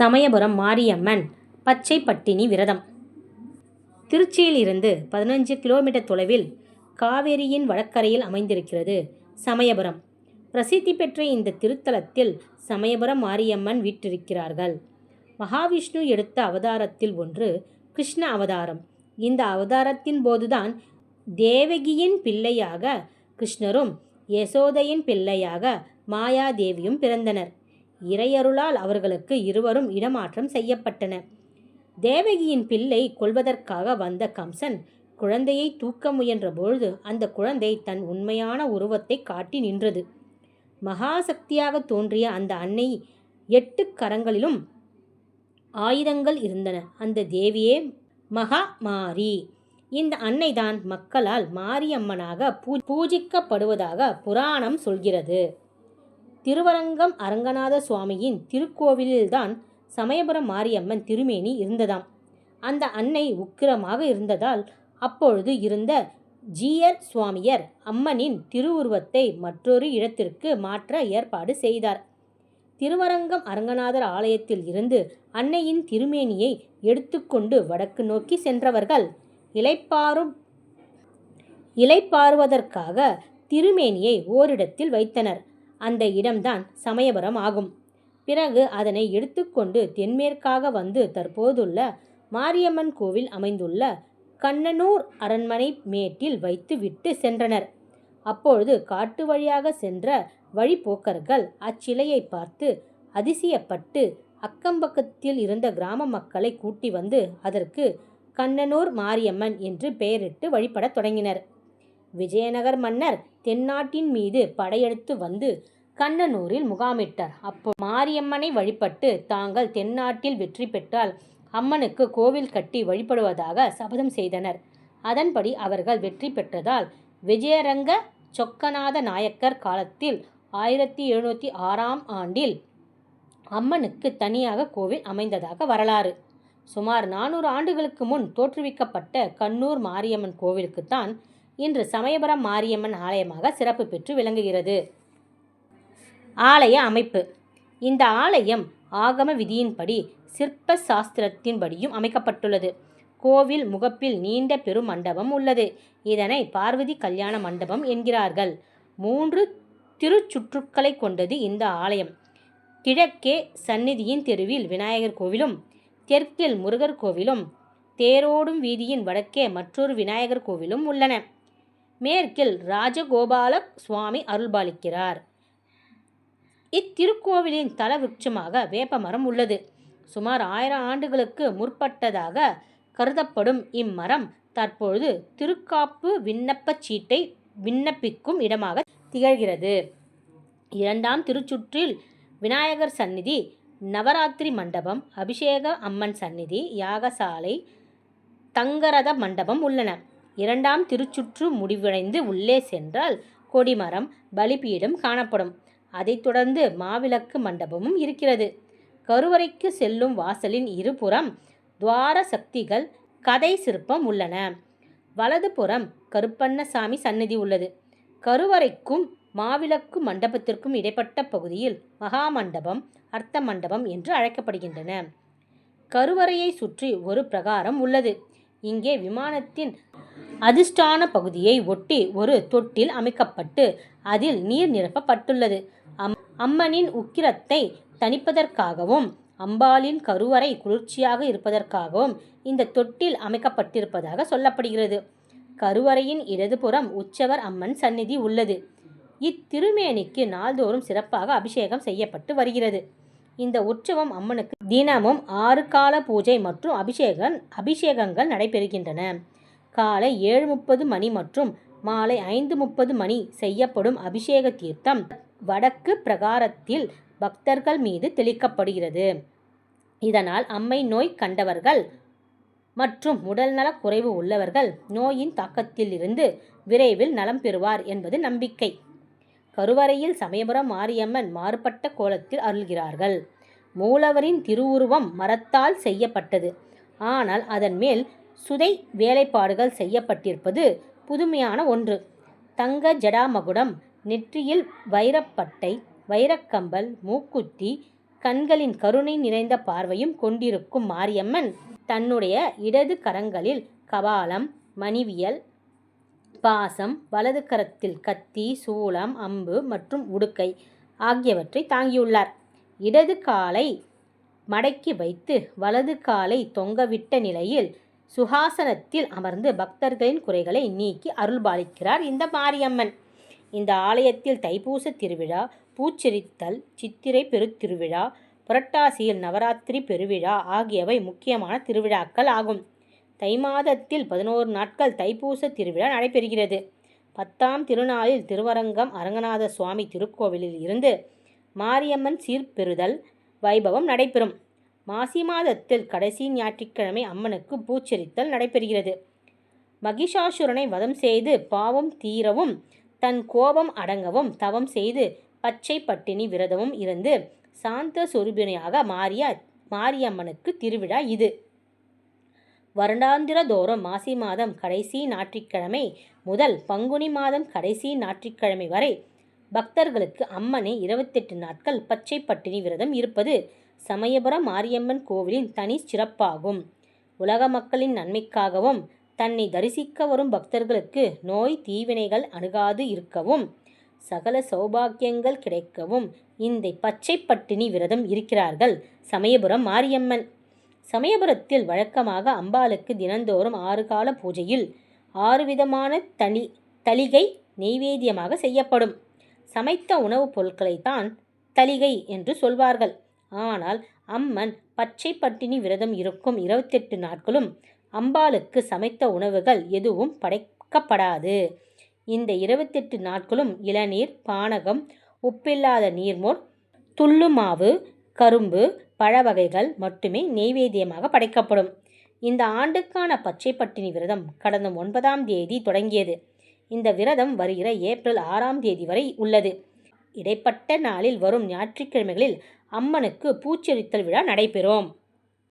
சமயபுரம் மாரியம்மன் பச்சை பட்டினி விரதம். திருச்சியிலிருந்து பதினஞ்சு கிலோமீட்டர் தொலைவில் காவேரியின் வடக்கரையில் அமைந்திருக்கிறது சமயபுரம். பிரசித்தி பெற்ற இந்த திருத்தலத்தில் சமயபுரம் மாரியம்மன் வீற்றிருக்கிறார்கள். மகாவிஷ்ணு எடுத்த அவதாரத்தில் ஒன்று கிருஷ்ண அவதாரம். இந்த அவதாரத்தின் போதுதான் தேவகியின் பிள்ளையாக கிருஷ்ணரும் யசோதையின் பிள்ளையாக மாயாதேவியும் பிறந்தனர். இறையருளால் அவர்களுக்கு இருவரும் இடமாற்றம் செய்யப்பட்டன. தேவகியின் பிள்ளை கொள்வதற்காக வந்த கம்சன் குழந்தையை தூக்க முயன்றபொழுது அந்த குழந்தை தன் உண்மையான உருவத்தை காட்டி நின்றது. மகாசக்தியாக தோன்றிய அந்த அன்னை எட்டு கரங்களிலும் ஆயுதங்கள் இருந்தன. அந்த தேவியே மகா மாரி. இந்த அன்னைதான் மக்களால் மாரியம்மனாக பூ பூஜிக்கப்படுவதாக புராணம் சொல்கிறது. திருவரங்கம் அரங்கநாத சுவாமியின் திருக்கோவிலில்தான் சமயபுரம் மாரியம்மன் திருமேனி இருந்ததாம். அந்த அன்னை உக்கிரமாக இருந்ததால் அப்பொழுது இருந்த ஜீயர் சுவாமியர் அம்மனின் திருவுருவத்தை மற்றொரு இடத்திற்கு மாற்ற ஏற்பாடு செய்தார். திருவரங்கம் அரங்கநாதர் ஆலயத்தில் இருந்து அன்னையின் திருமேனியை எடுத்துக்கொண்டு வடக்கு நோக்கி சென்றவர்கள் இலைப்பாரும் இலைப்பாறுவதற்காக திருமேனியை ஓரிடத்தில் வைத்தனர். அந்த இடம்தான் சமயபுரம் ஆகும். பிறகு அதனை எடுத்துக்கொண்டு தென்மேற்காக வந்து தற்போதுள்ள மாரியம்மன் கோவில் அமைந்துள்ள கண்ணனூர் அரண்மனை மேட்டில் வைத்து விட்டு சென்றனர். அப்பொழுது காட்டு வழியாக சென்ற வழிப்போக்கர்கள் அச்சிலையை பார்த்து அதிசயப்பட்டு அக்கம்பக்கத்தில் இருந்த கிராம மக்களை கூட்டி வந்து அதற்கு கண்ணனூர் மாரியம்மன் என்று பெயரிட்டு வழிபடத் தொடங்கினர். விஜயநகர் மன்னர் தென்னாட்டின் மீது படையெடுத்து வந்து கண்ணனூரில் முகாமிட்டார். அப்போ மாரியம்மனை வழிபட்டு தாங்கள் தென்னாட்டில் வெற்றி பெற்றால் அம்மனுக்கு கோவில் கட்டி வழிபடுவதாக சபதம் செய்தனர். அதன்படி அவர்கள் வெற்றி பெற்றதால் விஜயரங்க சொக்கநாத நாயக்கர் காலத்தில் ஆயிரத்தி எழுநூற்றி ஆறாம் ஆண்டில் அம்மனுக்கு தனியாக கோவில் அமைந்ததாக வரலாறு. சுமார் நானூறு ஆண்டுகளுக்கு முன் தோற்றுவிக்கப்பட்ட கண்ணூர் மாரியம்மன் கோவிலுக்குத்தான் இன்று சமயபுரம் மாரியம்மன் ஆலயமாக சிறப்பு பெற்று விளங்குகிறது. ஆலய அமைப்பு. இந்த ஆலயம் ஆகம விதியின்படி சிற்ப சாஸ்திரத்தின்படியும் அமைக்கப்பட்டுள்ளது. கோவில் முகப்பில் நீண்ட பெரும் மண்டபம் உள்ளது. இதனை பார்வதி கல்யாண மண்டபம் என்கிறார்கள். மூன்று திருச்சுற்றுக்களை கொண்டது இந்த ஆலயம். கிழக்கே சந்நிதியின் தெருவில் விநாயகர் கோவிலும் தெற்கில் முருகர் கோவிலும் தேரோடும் வீதியின் வடக்கே மற்றொரு விநாயகர் கோவிலும் உள்ளன. மேற்கில் ராஜகோபால சுவாமி அருள்பாலிக்கிறார். இத்திருக்கோவிலின் தல விருட்சமாக வேப்பமரம் உள்ளது. சுமார் ஆயிரம் ஆண்டுகளுக்கு முற்பட்டதாக கருதப்படும் இம்மரம் தற்பொழுது திருக்காப்பு விண்ணப்பச் சீட்டை விண்ணப்பிக்கும் இடமாக திகழ்கிறது. இரண்டாம் திருச்சுற்றில் விநாயகர் சந்நிதி நவராத்திரி மண்டபம் அபிஷேக அம்மன் சந்நிதி யாகசாலை தங்கரத மண்டபம் உள்ளன. இரண்டாம் திருச்சுற்று முடிவடைந்து உள்ளே சென்றால் கொடிமரம் பலிபீடம் காணப்படும். அதைத் தொடர்ந்து மாவிளக்கு மண்டபமும் இருக்கிறது. கருவறைக்கு செல்லும் வாசலின் இருபுறம் துவார சக்திகள் கதை சிற்பம் உள்ளன. வலதுபுறம் கருப்பண்ணசாமி சன்னதி உள்ளது. கருவறைக்கும் மாவிளக்கு மண்டபத்திற்கும் இடைப்பட்ட பகுதியில் மகாமண்டபம் அர்த்த மண்டபம் என்று அழைக்கப்படுகின்றன. கருவறையை சுற்றி ஒரு பிரகாரம் உள்ளது. இங்கே விமானத்தின் அதிர்ஷ்டான பகுதியை ஒட்டி ஒரு தொட்டில் அமைக்கப்பட்டு அதில் நீர் நிரப்பப்பட்டுள்ளது. அம் அம்மனின் உக்கிரத்தை தணிப்பதற்காகவும் அம்பாளின் கருவறை குளிர்ச்சியாக இருப்பதற்காகவும் இந்த தொட்டில் அமைக்கப்பட்டிருப்பதாக சொல்லப்படுகிறது. கருவறையின் இடதுபுறம் உற்சவர் அம்மன் சந்நிதி உள்ளது. இத்திருமேனிக்கு நாள்தோறும் சிறப்பாக அபிஷேகம் செய்யப்பட்டு வருகிறது. இந்த உற்சவம் அம்மனுக்கு தினமும் ஆறு கால பூஜை மற்றும் அபிஷேகம் அபிஷேகங்கள் நடைபெறுகின்றன. காலை ஏழு முப்பது மணி மற்றும் மாலை ஐந்து முப்பது மணி செய்யப்படும் அபிஷேக தீர்த்தம் வடக்கு பிரகாரத்தில் பக்தர்கள் மீது தெளிக்கப்படுகிறது. இதனால் அம்மை நோய் கண்டவர்கள் மற்றும் உடல்நலக் குறைவு உள்ளவர்கள் நோயின் தாக்கத்திலிருந்து விரைவில் நலம் பெறுவார் என்பது நம்பிக்கை. கருவறையில் சமயபுரம் மாரியம்மன் மாறுபட்ட கோலத்தில் அருள்கிறார்கள். மூலவரின் திருவுருவம் மரத்தால் செய்யப்பட்டது. ஆனால் அதன் மேல் சுதை வேலைப்பாடுகள் செய்யப்பட்டிருப்பது புதுமையான ஒன்று. தங்க ஜடாமகுடம் நெற்றியில் வைரப்பட்டை வைரக்கம்பல் மூக்குத்தி கண்களின் கருணை நிறைந்த பார்வையும் கொண்டிருக்கும் மாரியம்மன் தன்னுடைய இடது கரங்களில் கபாலம் மணிவியல் பாசம் வலது கரத்தில் கத்தி சூளம் அம்பு மற்றும் உடுக்கை ஆகியவற்றை தாங்கியுள்ளார். இடது காலை மடக்கி வைத்து வலது காலை தொங்கவிட்ட நிலையில் சுகாசனத்தில் அமர்ந்து பக்தர்களின் குறைகளை நீக்கி அருள்பாலிக்கிறார் இந்த மாரியம்மன். இந்த ஆலயத்தில் தைப்பூச திருவிழா பூச்செரித்தல் சித்திரை பெருத்திருவிழா புரட்டாசியில் நவராத்திரி பெருவிழா ஆகியவை முக்கியமான திருவிழாக்கள் ஆகும். தை மாதத்தில் பதினோரு நாட்கள் தைப்பூச திருவிழா நடைபெறுகிறது. பத்தாம் திருநாளில் திருவரங்கம் அரங்கநாத சுவாமி திருக்கோவிலில் இருந்து மாரியம்மன் சீர்பெறுதல் வைபவம் நடைபெறும். மாசி மாதத்தில் கடைசி ஞாயிற்றுக்கிழமை அம்மனுக்கு பூச்சரித்தல் நடைபெறுகிறது. மகிஷாசுரனை வதம் செய்து பாவம் தீரவும் தன் கோபம் அடங்கவும் தவம் செய்து பச்சை பட்டினி விரதமும் இருந்து சாந்த சொரூபிணியாக மாறிய மாரியம்மனுக்கு திருவிழா இது. வருடாந்திரதோறும் மாசி மாதம் கடைசி ஞாயிற்றுக்கிழமை முதல் பங்குனி மாதம் கடைசி ஞாயிற்றுக்கிழமை வரை பக்தர்களுக்கு அம்மனை இருபத்தெட்டு நாட்கள் பச்சை பட்டினி விரதம் இருப்பது சமயபுரம் மாரியம்மன் கோவிலின் தனி சிறப்பாகும். உலக மக்களின் நன்மைக்காகவும் தன்னை தரிசிக்க வரும் பக்தர்களுக்கு நோய் தீவினைகள் அணுகாது இருக்கவும் சகல சௌபாக்கியங்கள் கிடைக்கவும் இந்த பச்சை பட்டினி விரதம் இருக்கிறார்கள் சமயபுரம் மாரியம்மன். சமயபுரத்தில் வழக்கமாக அம்பாளுக்கு தினந்தோறும் ஆறு கால பூஜையில் ஆறு விதமான தனி தளிகை நெய்வேத்தியமாக செய்யப்படும். சமைத்த உணவுப் பொருட்களைத்தான் தளிகை என்று சொல்வார்கள். ஆனால் அம்மன் பச்சை பட்டினி விரதம் இருக்கும் இருபத்தெட்டு நாட்களும் அம்பாளுக்கு சமைத்த உணவுகள் எதுவும் படைக்கப்படாது. இந்த இருபத்தெட்டு நாட்களும் இளநீர் பானகம் உப்பில்லாத நீர்மோர் துள்ளு மாவு கரும்பு பழ வகைகள் மட்டுமே நெய்வேத்தியமாக படைக்கப்படும். இந்த ஆண்டுக்கான பச்சை பட்டினி விரதம் கடந்த ஒன்பதாம் தேதி தொடங்கியது. இந்த விரதம் வருகிற ஏப்ரல் ஆறாம் தேதி வரை உள்ளது. இடைப்பட்ட நாளில் வரும் ஞாயிற்றுக்கிழமைகளில் அம்மனுக்கு பூச்செரித்தல் விழா நடைபெறும்.